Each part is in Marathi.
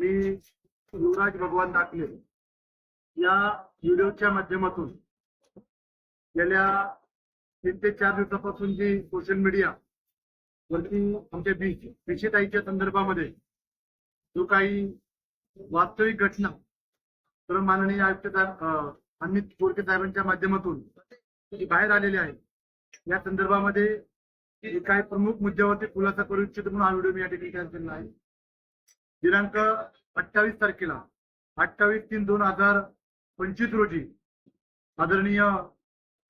मी युवराज भगवान दाखले या व्हिडिओच्या माध्यमातून गेल्या तीन ते चार दिवसापासून जी सोशल मीडिया वरती आमच्या विषेताईच्या संदर्भामध्ये जो काही वास्तविक घटना तर माननीय आयुक्त साहेब अमित गोरके साहेबांच्या माध्यमातून बाहेर आलेली आहे या संदर्भामध्ये काही प्रमुख मुद्द्यावरती खुलासा करू इच्छितो म्हणून हा व्हिडिओ मी या ठिकाणी तयार केलेला आहे. दिनांक अठ्ठावीस तारखेला अठ्ठावीस तीन दोन हजार पंचवीस रोजी आदरणीय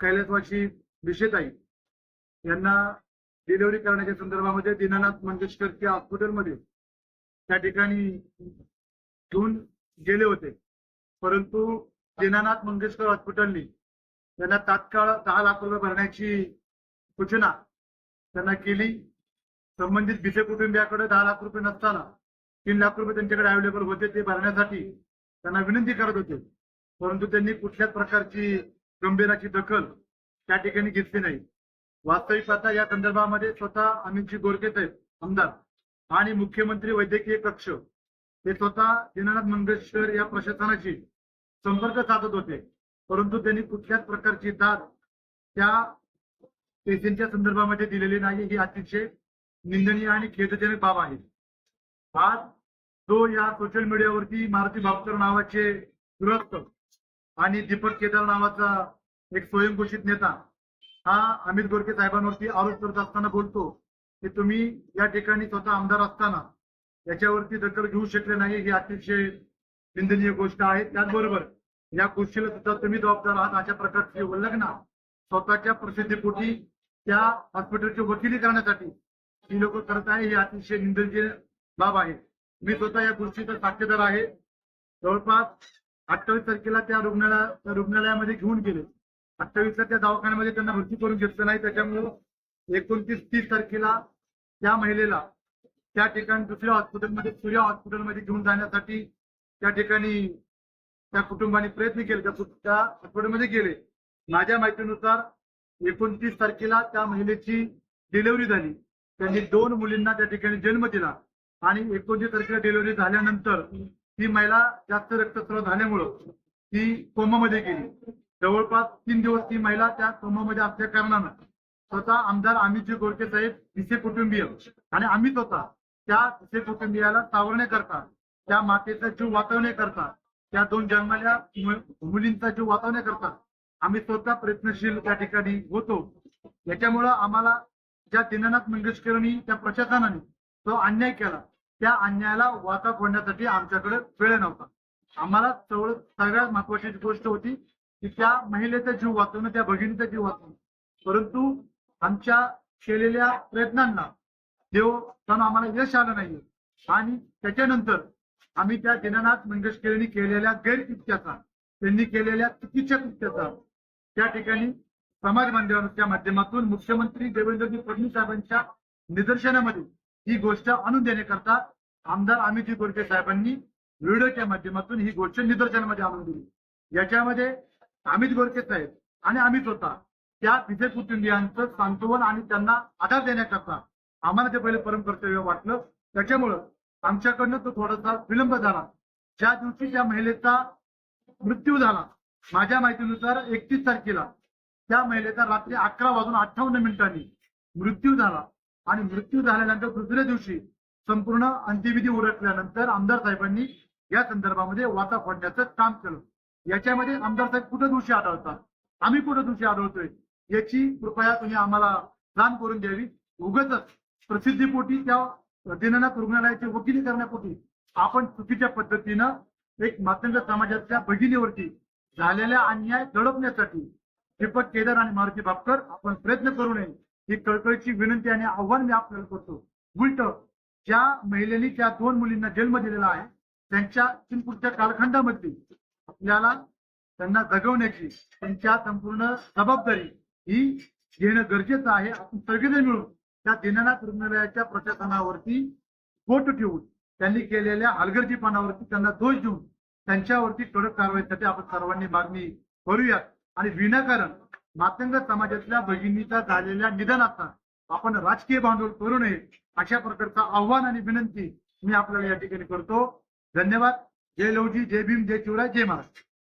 कैलासवासी विषेताई यांना डिलिव्हरी करण्याच्या संदर्भामध्ये दीनानाथ मंगेशकरच्या हॉस्पिटलमध्ये त्या ठिकाणी घेऊन गेले होते. परंतु दीनानाथ मंगेशकर हॉस्पिटलनी त्यांना तात्काळ दहा लाख रुपये भरण्याची सूचना त्यांना केली. संबंधित भिसे कुटुंबियाकडे दहा लाख रुपये नसताना तीन लाख रुपये त्यांच्याकडे अवेलेबल होते ते भरण्यासाठी. त्यांना विनंती करत होते. परंतु त्यांनी कुठल्याच प्रकारची गंभीराची दखल त्या ठिकाणी घेतली नाही. वास्तविक पाहता या संदर्भामध्ये स्वतः अमितजी गोरके साहेब आमदार आणि मुख्यमंत्री वैद्यकीय कक्ष हे स्वतः दीनानाथ मंगेशकर या प्रशासनाशी संपर्क साधत होते. परंतु त्यांनी कुठल्याच प्रकारची दाद त्या पेशंटच्या संदर्भामध्ये दिलेली नाही. ही अतिशय निंदनीय आणि खेदजनक बाब आहे. आज जो या सोशल मीडियावरती मारुती भापकर नावाचे गृहस्थ आणि दीपक केदार नावाचा एक स्वयंघोषित नेता हा अमित गोरखे साहेबांवरती आरोप करत असताना बोलतो की तुम्ही या ठिकाणी स्वतः आमदार असताना याच्यावरती दखल घेऊ शकले नाही ही अतिशय निंदनीय गोष्ट आहे. त्याचबरोबर या गोष्टीला सुद्धा तुम्ही जबाबदार आहात अशा प्रकारची उल्लंघना स्वतःच्या प्रसिद्धीपोटी त्या हॉस्पिटलची वकिली करण्यासाठी ही लोक करत आहे ही अतिशय निंदनीय बाब आहे. मी स्वतः या गोष्टीचा साक्षीदार आहे. जवळपास अठ्ठावीस तारखेला त्या रुग्णालया रुग्णालयामध्ये घेऊन गेले. अठ्ठावीसला त्या दवाखान्यामध्ये त्यांना भरती करून घेतलं नाही. त्याच्यामुळं एकोणतीस तीस तारखेला त्या महिलेला त्या ठिकाणी दुसऱ्या हॉस्पिटलमध्ये सूर्या हॉस्पिटलमध्ये घेऊन जाण्यासाठी त्या ठिकाणी त्या कुटुंबाने प्रयत्न केले. त्या त्या हॉस्पिटलमध्ये गेले. माझ्या माहितीनुसार एकोणतीस तारखेला त्या महिलेची डिलिव्हरी झाली. त्यांनी दोन मुलींना त्या ठिकाणी जन्म दिला. आणि एकोणतीस तारखेला डिलिव्हरी झाल्यानंतर ती महिला जास्त रक्तस्राव झाल्यामुळं ती कोमामध्ये गेली. जवळपास तीन दिवस ती महिला त्या कोमामध्ये असल्या कारणानं स्वतः आमदार अमितजी गोडके साहेब भिसे कुटुंबीय आणि आम्ही स्वतः त्या भिसे कुटुंबियाला सावरण्याकरता त्या मातेचा जीव वाचवण्याकरता त्या दोन जन्मल्या मुलींचा जीव वाचवण्याकरता आम्ही स्वतः प्रयत्नशील त्या ठिकाणी होतो. याच्यामुळं आम्हाला ज्या दीनानाथ मंगेशकरांनी त्या प्रशासनाने तो अन्याय केला. त्या अन्यायाला वाचा फोडण्यासाठी आमच्याकडे वेळ नव्हता. आम्हाला चवळ सगळ्यात महत्वाची गोष्ट होती की त्या महिलेचा जीव वाचवणं त्या भगिनीचा जीव वाचवणं. परंतु आमच्या केलेल्या प्रयत्नांना देव पण आम्हाला यश आलं नाही आणि त्याच्यानंतर आम्ही त्या दीनानाथ मंगेशकरांनी केलेल्या गैरकृत्याचा त्यांनी केलेल्या चुकीच्या कृत्याचा त्या ठिकाणी समाज माध्यमांच्या माध्यमातून मुख्यमंत्री देवेंद्रजी फडणवीस साहेबांच्या निदर्शनामध्ये ही गोष्ट आणून देण्याकरता आमदार अमित गोडके साहेबांनी व्हिडिओच्या माध्यमातून ही गोष्ट निदर्शनामध्ये आणून दिली. याच्यामध्ये अमित गोडके साहेब आणि आम्ही होता. त्या तिथे कुटुंबियांचं सांत्वन आणि त्यांना आधार देण्याकरता आम्हाला ते पहिले परम कर्तव्य वाटलं त्याच्यामुळं आमच्याकडनं तो थोडासा विलंब झाला. ज्या दिवशी त्या महिलेचा मृत्यू झाला माझ्या माहितीनुसार एकतीस तारखेला त्या महिलेचा रात्री अकरा वाजून अठ्ठावन्न मिनिटांनी मृत्यू झाला. आणि मृत्यू झाल्यानंतर दुसऱ्या दिवशी संपूर्ण अंत्यविधी उरकल्यानंतर आमदार साहेबांनी या संदर्भामध्ये वाचा फोडण्याचं काम केलं. याच्यामध्ये आमदार साहेब कुठं दोषी आढळतात? आम्ही कुठं दोषी आढळतोय? याची कृपया तुम्ही आम्हाला जाण करून द्यावी. उगच प्रसिद्धीपोटी त्या दिनानाथ रुग्णालयाची वकिली करण्यापोटी आपण चुकीच्या पद्धतीनं एक मातंग समाजाच्या भगिनीवरती झालेल्या अन्याय दडपण्यासाठी दीपक केदार आणि मारुती भापकर आपण प्रयत्न करू नये. ही कळकळीची विनंती आणि आव्हान मी आपल्याला करतो. उलट ज्या महिलेने त्या दोन मुलींना जन्म दिलेला आहे त्यांच्या चिनपूरच्या कालखंडामध्ये आपल्याला त्यांना जगवण्याची त्यांच्या संपूर्ण जबाबदारी ही घेणं गरजेचं आहे. आपण सगळेजण मिळून त्या दिनानाथ रुग्णालयाच्या प्रशासनावरती बोट ठेवून त्यांनी केलेल्या हलगर्जीपणावरती त्यांना दोष देऊन त्यांच्यावरती कडक कारवाईसाठी आपण सर्वांनी मागणी करूयात आणि विनाकारण मातंग समाजातल्या भगिनीचा झालेल्या निधनाचा आपण राजकीय भांडवल करू नये अशा प्रकारचं आव्हान आणि विनंती मी आपल्याला या ठिकाणी करतो. धन्यवाद. जय लवजी जय भीम जय शिवराय जय महाराष्ट्र.